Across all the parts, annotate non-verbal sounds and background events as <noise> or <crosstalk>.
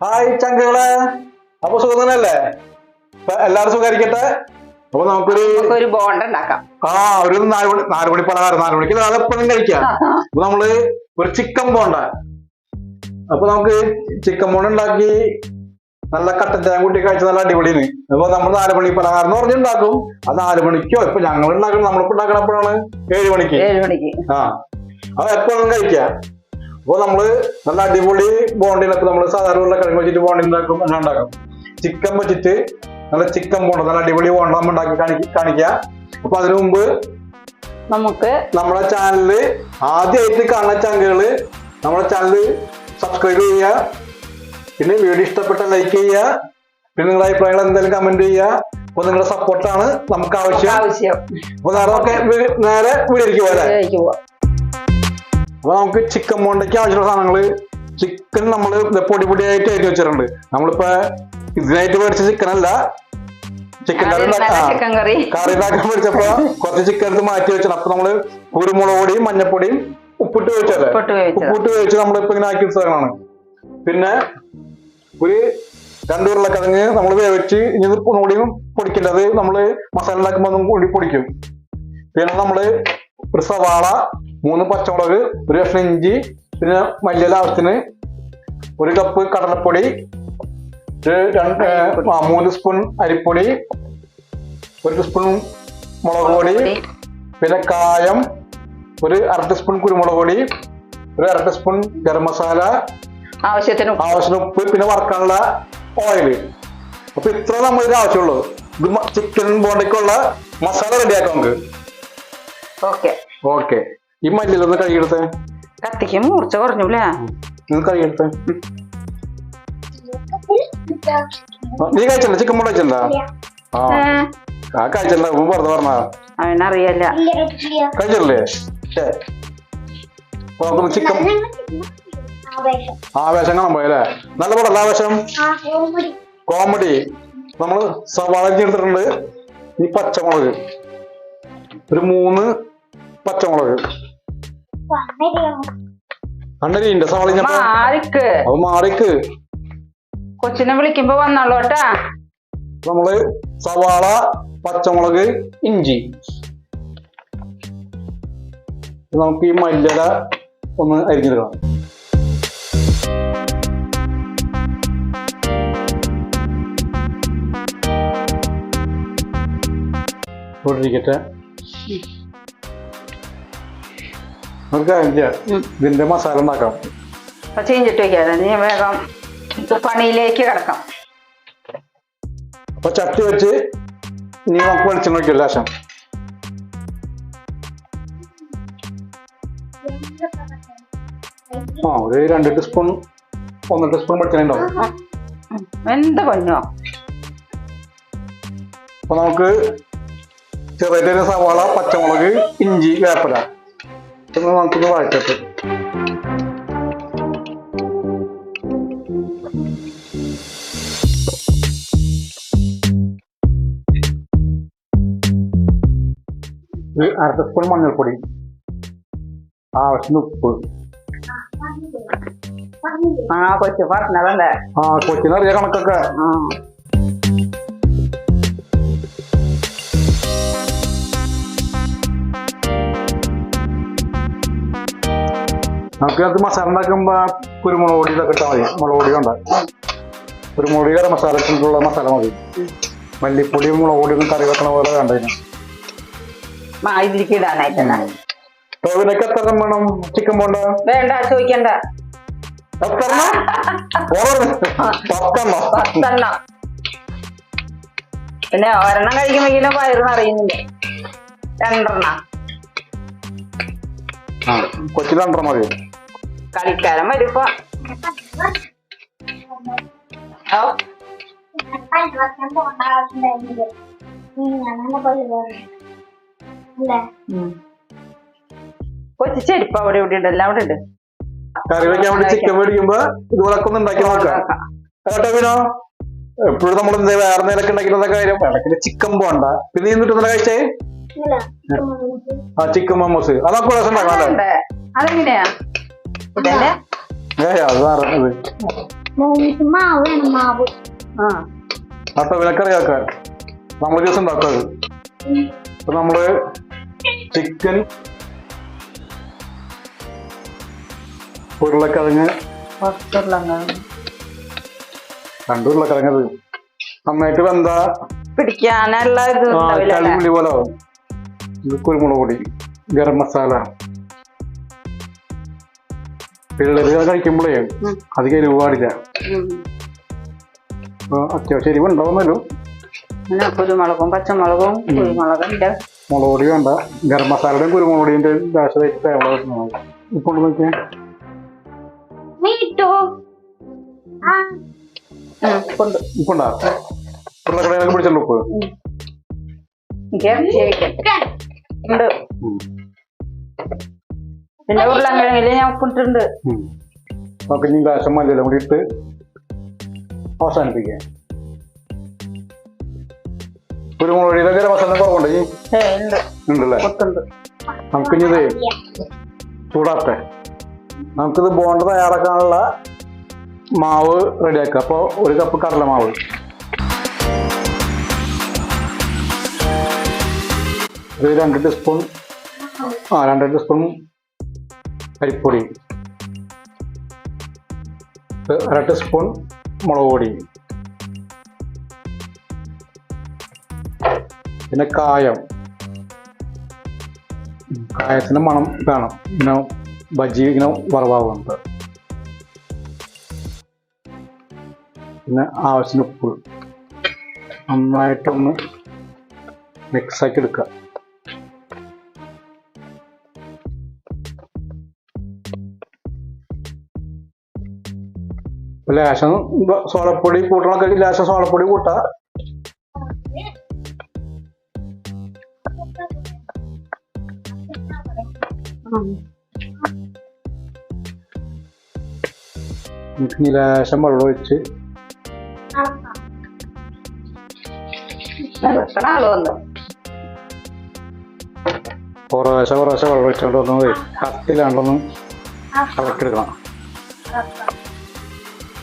Hi ചങ്കുകളെ. അപ്പൊ സുഖം തന്നെയല്ലേ? അപ്പൊ എല്ലാവരും സുഖമായിരിക്കട്ടെ അപ്പൊ നമുക്കൊരു ബോണ്ട് ബോണ്ട ഉണ്ടാക്കാം. ആ ഒരു നാല് മണി നാല് മണി പലഹാരം നാല് മണിക്ക് അതെപ്പോഴും കഴിക്കാം. അപ്പൊ നമ്മൾ ഒരു ചിക്കൻ ബോണ്ട അപ്പൊ നമുക്ക് ചിക്കൻ ബോണ്ട ഉണ്ടാക്കി നല്ല കട്ടൻ ചായ കൂട്ടി കഴിച്ച നല്ല അടിപൊളിയാണ്. അപ്പൊ നമ്മൾ നാല് മണി പലഹാരം എന്ന് പറഞ്ഞുണ്ടാക്കും. അത് നാല് മണിക്കോ ഇപ്പൊ ഞങ്ങൾ ഉണ്ടാക്കണം നമ്മളിപ്പോ ഉണ്ടാക്കണപ്പോഴാണ് ഏഴ് മണിക്ക്. ഏഴ് മണിക്ക്. ആ. അത് എപ്പോഴും കഴിക്കാം. അപ്പൊ നമ്മൾ നല്ല അടിപൊളി ബോണ്ടിനൊക്കെ നമ്മൾ സാധാരണ ഉള്ള കിഴങ്ങ് വെച്ചിട്ട് ബോണ്ടി ഉണ്ടാക്കും ഉണ്ടാക്കും. ചിക്കൻ വെച്ചിട്ട് നല്ല ചിക്കൻ ബോണ്ട നല്ല അടിപൊളി ബോണ്ട നമ്മൾ ഉണ്ടാക്കി കാണി- കാണിക്കാം. അപ്പൊ അതിനു മുമ്പ് നമുക്ക് നമ്മുടെ ചാനലിൽ ആദ്യമായിട്ട് കാണുന്ന ചങ്കുകൾ നമ്മുടെ ചാനൽ സബ്സ്ക്രൈബ് ചെയ്യുക. പിന്നെ വീഡിയോ ഇഷ്ടപ്പെട്ട ലൈക്ക് ചെയ്യുക. പിന്നെ നിങ്ങളുടെ അഭിപ്രായങ്ങൾ എന്തെങ്കിലും കമന്റ് ചെയ്യുക. അപ്പൊ നിങ്ങളുടെ സപ്പോർട്ടാണ് നമുക്ക് ആവശ്യം. ആവശ്യം. അപ്പൊ നേരെ നേരെ വീടിലേക്ക് പോരാ. അപ്പൊ നമുക്ക് ചിക്കൻ ബോണ്ടയ്ക്ക് ആവശ്യമുള്ള സാധനങ്ങൾ ചിക്കൻ നമ്മൾ പൊടി പൊടിയായിട്ട് എഴുതി വെച്ചിട്ടുണ്ട്. നമ്മളിപ്പോ ഇതിനായിട്ട് മേടിച്ച ചിക്കൻ അല്ല ചിക്കൻ കറി കറി. ഉണ്ടാക്കാൻ മേടിച്ചപ്പോ കുറച്ച് ചിക്കൻ എടുത്ത് മാറ്റി വെച്ചിട്ടുണ്ട്. അപ്പൊ നമ്മൾ കുരുമുളക് പൊടിയും മഞ്ഞപ്പൊടിയും ഉപ്പിട്ട് വെച്ചല്ലേ ഉപ്പിട്ട് വെച്ച് നമ്മളിപ്പോ ഇങ്ങനെ ആക്കി വെച്ചതാണ് പിന്നെ ഒരു രണ്ട് ഉരുളക്കിഴങ്ങ് നമ്മൾ വേവിച്ച് ഇനി കൂടിയും പൊടിക്കില്ല. പൊടിക്കേണ്ടത് നമ്മൾ മസാല ഉണ്ടാക്കുമ്പോൾ ഒന്നും കൂടി പൊടിക്കും. പിന്നെ നമ്മൾ ഒരു സവാള മൂന്ന് പച്ചമുളക് ഒരു കഷ്ണം ഇഞ്ചി പിന്നെ മല്ലിയില ആവശ്യത്തിന് ഒരു കപ്പ് കടലപ്പൊടി ഒരു രണ്ട് മൂന്ന് സ്പൂൺ അരിപ്പൊടി ഒരു സ്പൂൺ മുളക് പൊടി. പിന്നെ കായം ഒരു അര ടീസ്പൂൺ കുരുമുളക് പൊടി ഒരു അര ടീസ്പൂൺ ഗരം മസാല ആവശ്യത്തിന്. ആവശ്യത്തിന് ഉപ്പ് പിന്നെ വറക്കാനുള്ള ഓയിൽ അപ്പൊ ഇത്ര നമ്മൾക്ക് ആവശ്യമുള്ളൂ. ഇത് ചിക്കൻ ബോണ്ടയ്ക്കുള്ള മസാല റെഡിയാക്കാം നമുക്ക്. ഓക്കെ. ഓക്കെ. ഈ മല്ലിയിലൊന്ന് കഴുകിയെടുത്തേ. കത്തിക്ക് മൂർച്ച കുറഞ്ഞൂലേ നിങ്ങൾ കഴുകിയെടുത്തേ. നീ കഴിച്ചിട്ടുണ്ടോ ചിക്കൻ മുട്ട കഴിച്ചിട്ടുണ്ടോ ആ. ആ കഴിച്ചിട്ടുണ്ടോ ഉമ്മ പറഞ്ഞു. പറഞ്ഞ അവനറിയല്ല നമുക്ക് ചിക്കൻ. ആവേശം കാണാൻ പോയല്ലേ? നല്ല പടല്ല ആവേശം കോമഡി. നമ്മൾ സവാള എടുത്തിട്ടുണ്ട്. ഈ പച്ചമുളക്. ഒരു മൂന്ന് പച്ചമുളക്. കണ്ണരിന്റെ സവാള ഇഞ്ഞപ്പോ മാറിക്ക്. അത് മാറിക്ക്. കൊച്ചിനെ വിളിക്കുമ്പോ വന്നോളൂ നമ്മൾ സവാള പച്ചമുളക് ഇഞ്ചി. നമുക്ക് ഈ മല്ലില ഒന്ന് അരിഞ്ഞെടുക്കണം. ഇരിക്കട്ടെ. നമുക്ക്. ഇതിന്റെ മസാല ഉണ്ടാക്കാം. അപ്പൊ ചീഞ്ചിട്ട് നീ വേഗം പണിയിലേക്ക് കിടക്കാം. അപ്പൊ ചട്ടി വെച്ച് നീ നമുക്ക് വെളിച്ചെണ്ണ വയ്ക്കും ലേശം ആ ഒരു രണ്ട് ടീസ്പൂൺ ഒന്നര ടീസ്പൂൺ വെളിച്ചെണ്ണ എന്ത് പൊന്നോ അപ്പൊ നമുക്ക് ചെറിയ സവാള പച്ചമുളക് ഇഞ്ചി വേപ്പല. ഇതൊന്ന് നമുക്കൊന്ന് വഴറ്റിട്ട് ഒരു അര ടീസ്പൂൺ മഞ്ഞൾപ്പൊടി ആവശ്യത്തിന് ഉപ്പ് ആ കൊച്ചു പറഞ്ഞതല്ലേ ആ കൊച്ചിനറിയ കണക്കൊക്കെ ആ. നമുക്ക് അത് മസാല ഉണ്ടാക്കുമ്പോ കുരുമുളക് പൊടി ഇതൊക്കെ ഇട്ടാൽ മതി. മുളക് പൊടി ഉണ്ട് കുരുമുളക് പൊടി ഗരം മസാല മതി. മല്ലിപ്പൊടിയും മുളക് പൊടിയും കറി വെക്കണ പോലെ വേണ്ടതിന് ടോവിനൊക്കെ എത്ര വേണം? ചിക്കൻ പോണ്ട? വേണ്ട ചോദിക്കണ്ട. പത്തെണ്ണം? പത്തെണ്ണം. പിന്നെ ഒരെണ്ണം കഴിക്കുമ്പോ വയറ് നിറയുന്നില്ല? രണ്ടെണ്ണം. കൊച്ചിൽ രണ്ടെണ്ണം മതി. കളിക്കാരൻ വരുമ്പോ ഓ. കൊച്ചു ചെരുപ്പ് അവിടെ ഇവിടെ ഉണ്ടല്ലോ അവിടെ ഉണ്ട്. കറി വെക്കാൻ വേണ്ടി ചിക്കൻ മേടിക്കുമ്പോ ഇതുപോലൊക്കെ ഒന്ന് ഉണ്ടാക്കി നോക്കാം. കേട്ടോ വിനോ? എപ്പോഴും നമ്മൾ എന്താ വേറെ നേരൊക്കെ ഉണ്ടാക്കുന്ന കാര്യം ഇടയ്ക്ക് ചിക്കൻ പോണ്ട. പിന്നെ എന്നിട്ട് നല്ല കഴിച്ചേ? ആ ചിക്കൻ മോമോസ് അതൊക്കെ ഉണ്ടാക്കാം. അതെങ്ങനെയാ? ഇതല്ലേ? മാവ് വേണം മാവ്. ആ. നമ്മൾ ദിവസം അപ്പൊ നമ്മൾ ചിക്കൻ ഉരുളക്കിഴങ്ങ് രണ്ട് ഉരുളക്കിഴങ്ങത് നന്നായിട്ട് വെന്ത. പിടിക്കാനുള്ള? പോലെ കുരുമുളക് പൊടി ഗരം മസാല. പിള്ളേര് കഴിക്കുമ്പോഴേ. അധികം എരിവ് പാടില്ല അത്യാവശ്യം എരിവ് ഉണ്ടാവുന്നല്ലോ പിന്നെ കുരുമുളകും പച്ചമുളകും മുളക് പൊടി വേണ്ട. ഗരം മസാലയുടെയും കുരുമുളക് പൊടിന്റെ ദാശതായിട്ട് തേവള ഉപ്പുണ്ടാ. ഉരുളക്കിഴങ്ങൊക്കെ പിടിച്ചല്ലോ ഉപ്പ്? ഉണ്ട്. പിന്നെ ഉരുളങ്കിഴങ്ങിൽ ഞാൻ ഉപ്പിട്ടുണ്ട് ഉം. നമുക്ക് ഇനി ഗ്ലാസ് മല്ലിയെല്ലാം കൂടി ഇട്ട് അവസാനിപ്പിക്കാം. കുരുമുളക് പൊടിയുടെ ഗരം മസാല കുറവുണ്ട് ഉണ്ടല്ലേ? ഉപ്പുണ്ട് നമുക്കിനി ഇത് ചൂടാട്ടെ നമുക്കിത് ബോണ്ട തയ്യാറാക്കാനുള്ള മാവ് റെഡിയാക്കുക അപ്പോൾ ഒരു കപ്പ് കടലമാവ് ഒരു രണ്ട് ടീസ്പൂൺ ആ രണ്ട് ടീസ്പൂൺ അരിപ്പൊടി അര ടീസ്പൂൺ മുളക് പൊടി പിന്നെ കായം. കായത്തിന് മണം വേണം ഇങ്ങനെ ബജി ഇങ്ങനെ വറവാകുന്നുണ്ട്. പിന്നെ ആവശ്യത്തിന് ഉപ്പ്. നന്നായിട്ടൊന്ന് മിക്സാക്കി എടുക്കുക. ലേശം സോളപ്പൊടി കൂട്ടണൊക്കെ ലേശം സോളപ്പൊടി കൂട്ടാ. നമുക്ക് ലേശം വെള്ളം ഒഴിച്ച്. കുറേശ്ശെ കുറേശ്ശെ വെള്ളം ഒഴിച്ചോണ്ട് ഒന്ന് കത്തിലാണ്ടൊന്ന് ഇളക്കിയെടുക്കണം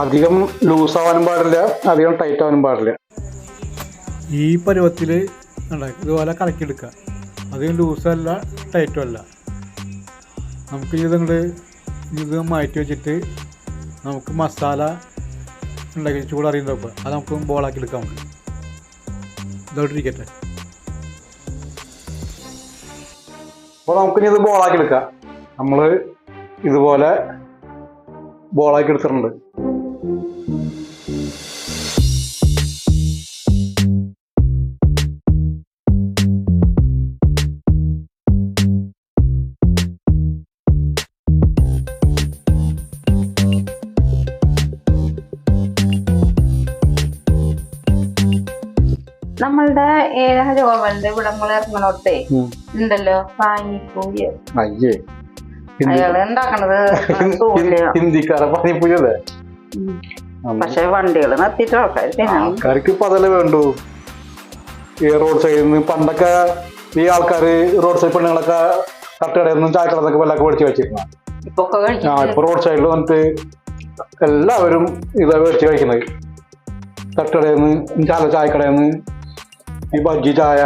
അധികം ലൂസ് ആവാനും പാടില്ല അധികം ടൈറ്റ് ആവാനും പാടില്ല. ഈ പരുവത്തിൽ ഇതുപോലെ കലക്കിയെടുക്കുക. അധികം ലൂസല്ല ടൈറ്റും അല്ല നമുക്ക് ഇത് ഇങ്ങോട്ട് ഇത് മാറ്റി വെച്ചിട്ട് നമുക്ക് മസാല ഉണ്ടാക്കി ചൂടറിയുന്നപ്പോൾ അത് നമുക്ക് ബോളാക്കി എടുക്കാം നമുക്ക്. ഇതോട്ടിരിക്കട്ടെ അപ്പോൾ നമുക്കിനി ഇത് ബോളാക്കി എടുക്കാം. നമ്മൾ ഇതുപോലെ ബോളാക്കി എടുത്തിട്ടുണ്ട്. നമ്മളുടെ ഏഴാം ഹരിഗോപാലിന്റെ ഇവിടെ നമ്മൾ ഇറങ്ങണോട്ടേ ഉണ്ടല്ലോ പാനിപ്പൂരി. അയ്യേ. അയാൾ ഉണ്ടാക്കണത് ഹിന്ദിക്കാരെ പക്ഷെ വണ്ടികൾ നിർത്തിയിട്ട് ആൾക്കാർ തിന്നണം ആൾക്കാർക്ക് ഇപ്പൊ അതല്ലേ വേണ്ടു? ഈ റോഡ് സൈഡിൽ നിന്ന് പണ്ടൊക്കെ ഈ ആൾക്കാര് റോഡ് സൈഡ് പെണ്ണുങ്ങളൊക്കെ തട്ടുകടയിൽ നിന്നും ചായക്കടന്നൊക്കെ വല്ലൊക്കെ മേടിച്ച് വെച്ചിരുന്നു ആ ഇപ്പൊ റോഡ് സൈഡിൽ വന്നിട്ട് എല്ലാവരും ഇതാ മേടിച്ച് കഴിക്കുന്നത്. തട്ടുകടയിൽ നിന്ന് ചാല ചായക്കടയിൽ നിന്ന് ഈ ബജ്ജി ചായ.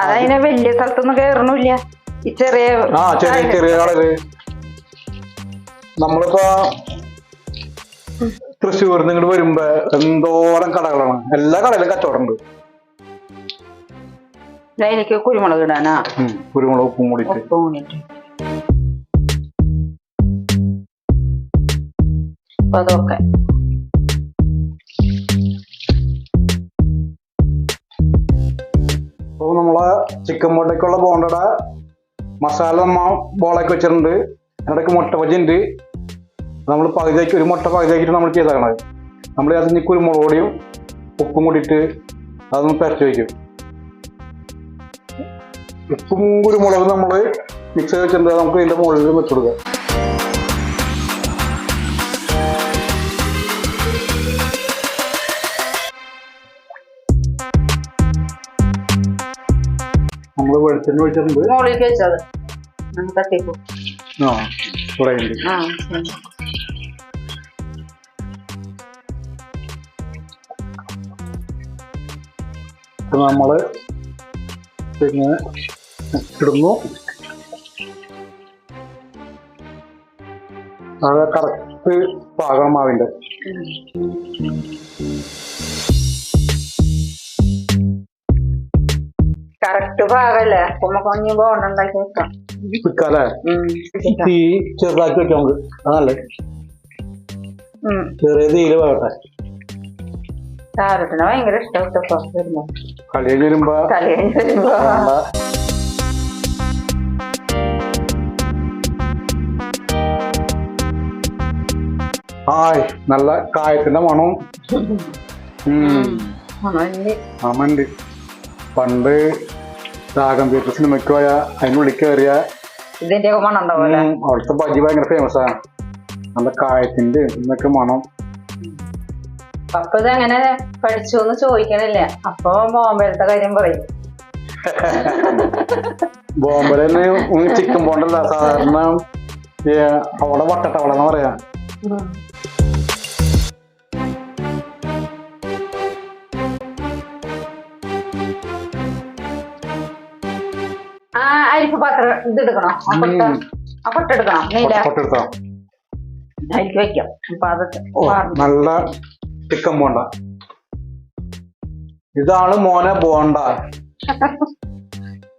അതതിനെ വലിയ സ്ഥലത്തൊന്നും കേറണില്ല. ഈ ചെറിയ ആ ചെറിയ ചെറിയ കടകൾ നമ്മളിപ്പോ തൃശ്ശൂരിൽ നിന്ന് ഇങ്ങോട്ട് വരുമ്പോ എന്തോരം കടകളാണ്. എല്ലാ കടയിലും കച്ചവടം ഉണ്ട്. എനിക്ക് കുരുമുളക് ഇടാനാ? കുരുമുളക് ഉപ്പും കൂടിയിട്ട്. ഉപ്പും കൂടിയിട്ട്. അപ്പൊ അതൊക്കെ. നമ്മളെ ചിക്കൻ മുട്ടയ്ക്കുള്ള ബോണ്ടട മസാല നമ്മ ബോളൊക്കെ വെച്ചിട്ടുണ്ട്. അതിനിടയ്ക്ക് മുട്ട ബജി ഉണ്ട് നമ്മൾ പകുതിയാക്കി ഒരു മുട്ട പകുതിയാക്കിയിട്ട് നമ്മൾ ചെയ്തേക്കണത് നമ്മൾ അതിന് കുരുമുളക് പൊടിയും ഉപ്പും കൂടിയിട്ട് അതൊന്ന് പരത്തി വയ്ക്കും. ഉപ്പും കുരുമുളകും നമ്മൾ മിക്സ് ചെയ്ത് വെച്ചിട്ടുണ്ട്. നമുക്ക് ഇതിന്റെ മുകളിൽ വെച്ചു നമ്മൾ വെളിച്ചെണ്ണ ഒഴിച്ചിട്ടുണ്ട്. മുകളിലേക്ക് വെച്ചത്. ആ നമ്മൾ പിന്നെ ഇടുന്നു. അത് കറക്റ്റ് പാകമാവിന്റെ കറക്റ്റ് പാകല്ലേ ഉമ്മ കുഞ്ഞു ബോണ്ടുണ്ടാക്കി വെക്കാം വെക്കാല്ലേ. തീ ചെറുതാക്കി വെക്കാം നമുക്ക്. അതല്ലേ. ചെറിയ തീയിൽ വേകട്ടെ താരത്തിന് ഭയങ്കര ഇഷ്ടപ്പെട്ടപ്പോ വരുമ്പോ. കളി കഴിഞ്ഞ് വരുമ്പോ കളി കഴിഞ്ഞ് വരുമ്പോ. ഹായ് നല്ല കായത്തിന്റെ മണവും. മണമുണ്ട് പണ്ട് രാഗം തീർച്ച സിനിമയ്ക്ക് പോയ അതിനുള്ളിൽ കയറിയ ഇതിന്റെ മണം ഉണ്ടാവുമല്ലേ അവിടുത്തെ ബജി ഭയങ്കര ഫേമസ് ആണ് നല്ല കായത്തിന്റെ ഇന്നൊക്കെ മണം. അപ്പൊ ഇത് എങ്ങനെ പഠിച്ചു എന്ന് ചോദിക്കണില്ല. അപ്പൊ ബോംബെയിലത്തെ കാര്യം പറയും. ബോംബെ ചിക്കൻ പോണ്ടല്ല സാധാരണ അവിടെ വട്ടട്ടവള എന്ന് പറയാ. അരിപ്പ് പാത്രം ഇത് എടുക്കണോ ആ കൊട്ട. എടുക്കണോ. നീല. അരിക്ക് വെക്കാം. നല്ല ചിക്കൻ ബോണ്ട ഇതാണ് മോനെ ബോണ്ട. <laughs>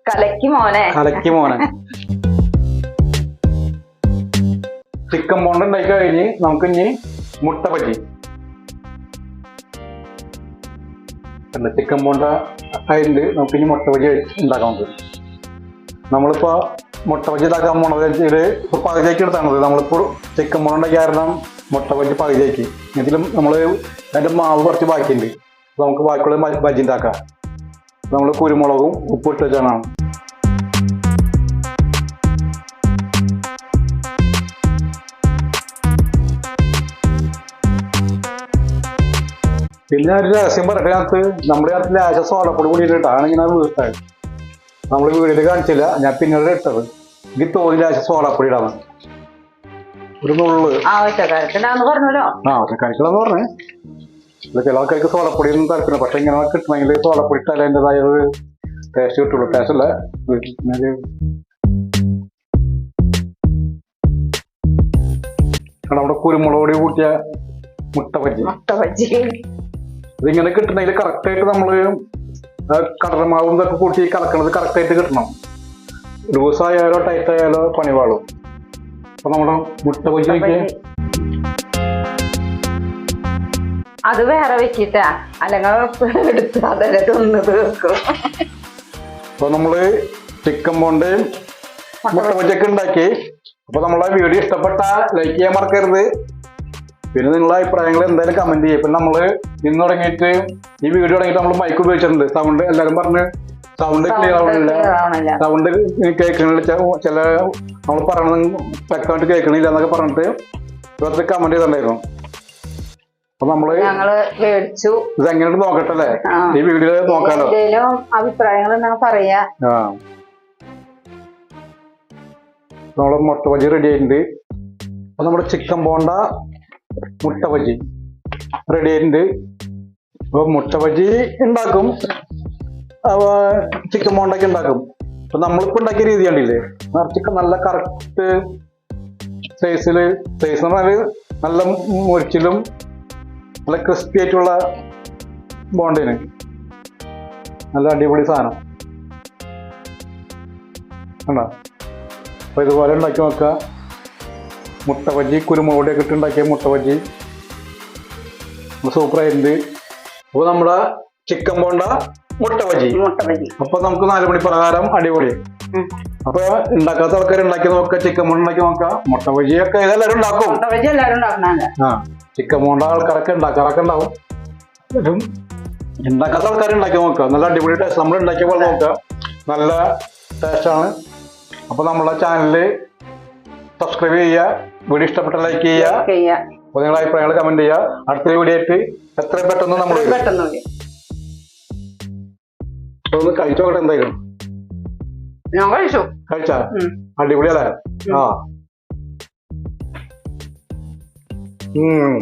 കലക്കി മോനെ. കലക്കി മോനെ. <laughs> ചിക്കൻ ബോണ്ട ഉണ്ടാക്കി കഴിഞ്ഞ് നമുക്ക് ഇനി മുട്ട പറ്റി. ചിക്കൻ ബോണ്ട ആയിട്ട് നമുക്ക് ഇനി മുട്ട പറ്റി ഉണ്ടാക്കാൻ നമുക്ക് നമ്മളിപ്പോ മുട്ട പറ്റി ഇതാക്കാൻ പോണത് വെച്ചാൽ ഇപ്പൊ പകുതിയാക്കി എടുത്താണത് നമ്മളിപ്പോ ചിക്കൻ ഉണ്ടാക്കി കാരണം മുട്ട പറ്റി പകുതിയാക്കി ഇതിലും നമ്മൾ അതിന്റെ മാവ് കുറച്ച് ബാക്കിയുണ്ട്. അപ്പോൾ നമുക്ക് ബാക്കിയുള്ള ബജി ഉണ്ടാക്കാം. നമ്മൾ കുരുമുളകും ഉപ്പ് ഇട്ട് വെച്ചാണ്. പിന്നെ ഒരു രഹസ്യം പറയണത് നമ്മുടെ അടുത്ത് ലാശ സോളപ്പൊടി കൂടിയിട്ടാണ് ഇങ്ങനെ വീട്ടായത് നമ്മൾ വീടിൽ കാണിച്ചില്ല. ഞാൻ പിന്നീട് ഇട്ടത്. എനിക്ക് തോന്നില്ല സോളാപ്പൊടി ഇടാൻ ഒരു നുള്ളു. ആവശ്യക്കാരത്തിനാന്ന് പറഞ്ഞല്ലോ. ആ കഴിക്കണമെന്ന് പറഞ്ഞേ. ചില ആൾക്കാർക്ക് സോളപ്പൊടി ഒന്നും താല്പര്യം പക്ഷെ ഇങ്ങനെ കിട്ടണമെങ്കിൽ സോളപ്പൊടി ഇട്ടാലേ അതിന്റെതായ ഒരു ടേസ്റ്റ് കിട്ടുള്ളൂ. ടേസ്റ്റ് അല്ല. വീട്ടിൽ കുരുമുളക് പൊടി കൂട്ടിയ മുട്ട പജ്ജി മുട്ട ബജ്ജി ഇതിങ്ങനെ കിട്ടണമെങ്കിൽ കറക്റ്റായിട്ട് നമ്മൾ ആ കടലമാവും ഇതൊക്കെ കൂട്ടി കലക്കണത് കറക്റ്റായിട്ട് കിട്ടണം. ലൂസ് ആയാലോ ടൈറ്റ് ആയാലോ പണി വാളും അപ്പൊ നമ്മുടെ മുട്ട കൊച്ചു അത് വേറെ വെക്കിട്ടാ. അല്ലെങ്കിൽ എടുത്ത് അതല്ലേ തിന്ന് തീർക്കും. അപ്പൊ നമ്മൾ ചിക്കൻ ബോണ്ടയും മുട്ട കൊച്ചൊക്കെ ഉണ്ടാക്കി. അപ്പൊ നമ്മളെ വീഡിയോ ഇഷ്ടപ്പെട്ട ലൈക്ക് ചെയ്യാൻ മറക്കരുത്. പിന്നെ നിങ്ങളുടെ അഭിപ്രായങ്ങൾ എന്തായാലും കമന്റ് ചെയ്യും. പിന്നെ നമ്മൾ ഇന്ന് തുടങ്ങിയിട്ട് ഈ വീഡിയോ തുടങ്ങിയിട്ട് നമ്മൾ മൈക്ക് ഉപയോഗിച്ചിട്ടുണ്ട്. സൗണ്ട് എല്ലാരും പറഞ്ഞ് സൗണ്ട് ക്ലിയർ ആവണില്ല. സൗണ്ട് കേൾക്കണില്ല. ചില നമ്മൾ പറയണത് വ്യക്തമായിട്ട് കേൾക്കണില്ല എന്നൊക്കെ പറഞ്ഞിട്ട് ഇവർക്ക് കമന്റ് ചെയ്തിട്ടുണ്ടായിരുന്നു. അപ്പൊ നമ്മൾ ഞങ്ങൾ മേടിച്ചു ഇത് എങ്ങനെയുണ്ട് നോക്കട്ടെ അല്ലേ? ആ. ഈ വീഡിയോ നോക്കാലോ. എന്തെങ്കിലും അഭിപ്രായങ്ങൾ പറയാ. മുട്ട ബജി റെഡി ആയിട്ടുണ്ട്. അപ്പൊ നമ്മുടെ ചിക്കൻ ബോണ്ട മുട്ട ബജി. റെഡി ആയിട്ടുണ്ട്. അപ്പൊ മുട്ട ബജി ഉണ്ടാക്കും. ചിക്കൻ മോണ്ടൊക്കെ ഉണ്ടാക്കും. അപ്പൊ നമ്മളിപ്പോ ഉണ്ടാക്കിയ രീതി കണ്ടില്ലേ? നിറച്ചൊക്കെ നല്ല കറക്റ്റ് സൈസിൽ സൈസ് എന്ന് പറഞ്ഞാൽ നല്ല മുരിച്ചിലും നല്ല ക്രിസ്പി ആയിട്ടുള്ള ബോണ്ടിന് നല്ല അടിപൊളി സാധനം. കണ്ടോ? അപ്പൊ ഇതുപോലെ ഉണ്ടാക്കി നോക്കുക. മുട്ട ബജി കുരുമുളകൊടിയൊക്കെ ഇട്ട് ഉണ്ടാക്കിയ മുട്ട ബജി സൂപ്പർ ആയിട്ടുണ്ട് അപ്പൊ നമ്മുടെ ചിക്കൻ പോണ്ട മുട്ട ബജി അപ്പൊ നമുക്ക് നാല് മണി പ്രകാരം അടിപൊളി. അപ്പൊ ഉണ്ടാക്കാത്ത ആൾക്കാർ ഉണ്ടാക്കി നോക്കാം ചിക്കൻ പോണ്ട ഉണ്ടാക്കി നോക്കാം. മുട്ട ബജിയൊക്കെ ഇതെല്ലാവരും ഉണ്ടാക്കും ആ ചിക്കൻ പോണ്ട ആൾക്കാരൊക്കെ ഉണ്ടാക്കാറൊക്കെ ഉണ്ടാവും ഉണ്ടാക്കാത്ത ആൾക്കാർ ഉണ്ടാക്കി നോക്കാം. നല്ല അടിപൊളി ടേസ്റ്റ് നമ്മൾ ഉണ്ടാക്കിയ പോലെ നോക്ക. നല്ല ടേസ്റ്റ് ആണ്. അപ്പൊ നമ്മളെ ചാനൽ സബ്സ്ക്രൈബ് ചെയ്യുക വീഡിയോ ഇഷ്ടപ്പെട്ട ലൈക്ക് ചെയ്യുക. ചെയ്യാ അപ്പൊ നിങ്ങളുടെ അഭിപ്രായങ്ങൾ കമന്റ് ചെയ്യുക. അടുത്ത വീഡിയോ ആയിട്ട് എത്രയും പെട്ടെന്ന് നമ്മൾ പെട്ടെന്ന് ഒന്ന് കഴിച്ചു നോക്കട്ടെ എന്തായാലും? ഞാൻ കഴിച്ചു. കഴിച്ചാ? അടിപൊളി അടിപൊളിയല്ലേ? ആ. ഉം.